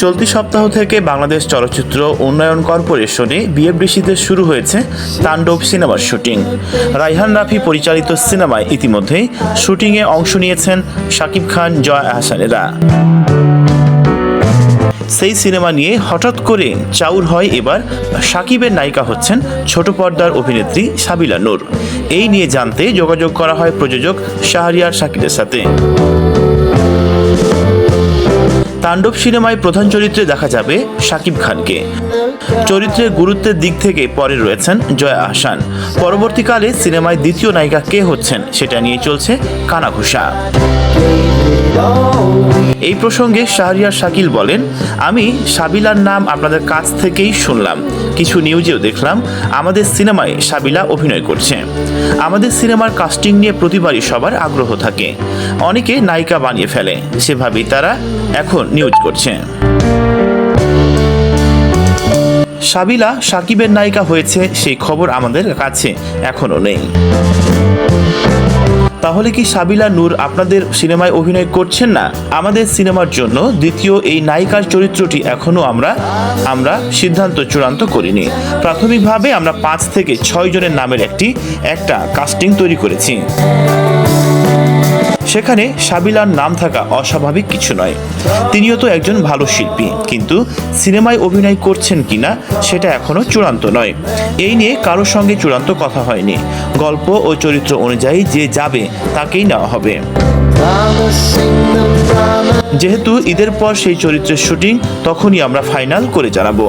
চলতি সপ্তাহ থেকে বাংলাদেশ চলচ্চিত্র উন্নয়ন কর্পোরেশনে বিএফডিসিতে শুরু হয়েছে তাণ্ডব সিনেমার শুটিং। রাইহান রাফি পরিচালিত সিনেমায় ইতিমধ্যেই শুটিংয়ে অংশ নিয়েছেন শাকিব খান, জয় আহসানেরা। সেই সিনেমা নিয়ে হঠাৎ করে চাউর হয় এবার সাকিবের নায়িকা হচ্ছেন ছোট পর্দার অভিনেত্রী সাবিলা নূর। এই নিয়ে জানতে যোগাযোগ করা হয় প্রযোজক শাহরিয়ার শাকিরের সাথে। তাণ্ডব সিনেমায় প্রধান চরিত্রে দেখা যাবে শাকিব খানকে। চরিত্রের গুরুত্বের দিক থেকে পরে রয়েছেন জয়া আহসান। পরবর্তীকালে সিনেমায় দ্বিতীয় নায়িকা কে হচ্ছেন সেটা নিয়ে চলছে কানাঘুষা এই প্রসঙ্গে শাহরিয়ার শাকিল বলেন, আমি সাবিলার নাম আপনাদের কাছ থেকেই শুনলাম। কিছু নিউজেও দেখলাম, আমাদের সিনেমায় সাবিলা অভিনয় করছে। আমাদের সিনেমার কাস্টিং নিয়ে প্রতিবারই সবার আগ্রহ থাকে। অনেকে নায়িকা বানিয়ে ফেলে, সেভাবেই তারা এখন নিউজ করছে। সাবিলা সাকিবের নায়িকা হয়েছে, সেই খবর আমাদের কাছে এখনও নেই। তাহলে কি সাবিলা নূর আপনাদের সিনেমায় অভিনয় করছেন না? আমাদের সিনেমার জন্য দ্বিতীয় এই নায়িকার চরিত্রটি এখনও আমরা আমরা সিদ্ধান্ত চূড়ান্ত করিনি। প্রাথমিকভাবে আমরা পাঁচ থেকে ছয় জনের নামের একটি, একটা কাস্টিং তৈরি করেছি। সেখানে সাবিলার নাম থাকা অস্বাভাবিক কিছু নয়। তিনিও তো একজন ভালো শিল্পী, কিন্তু সিনেমায় অভিনয় করছেন কিনা সেটা এখনও চূড়ান্ত নয়। এই নিয়ে কারোর সঙ্গে চূড়ান্ত কথা হয়নি। গল্প ও চরিত্র অনুযায়ী যে যাবে, তাকেই নেওয়া হবে। যেহেতু ঈদের পর সেই চরিত্রের শুটিং, তখনই আমরা ফাইনাল করে জানাব।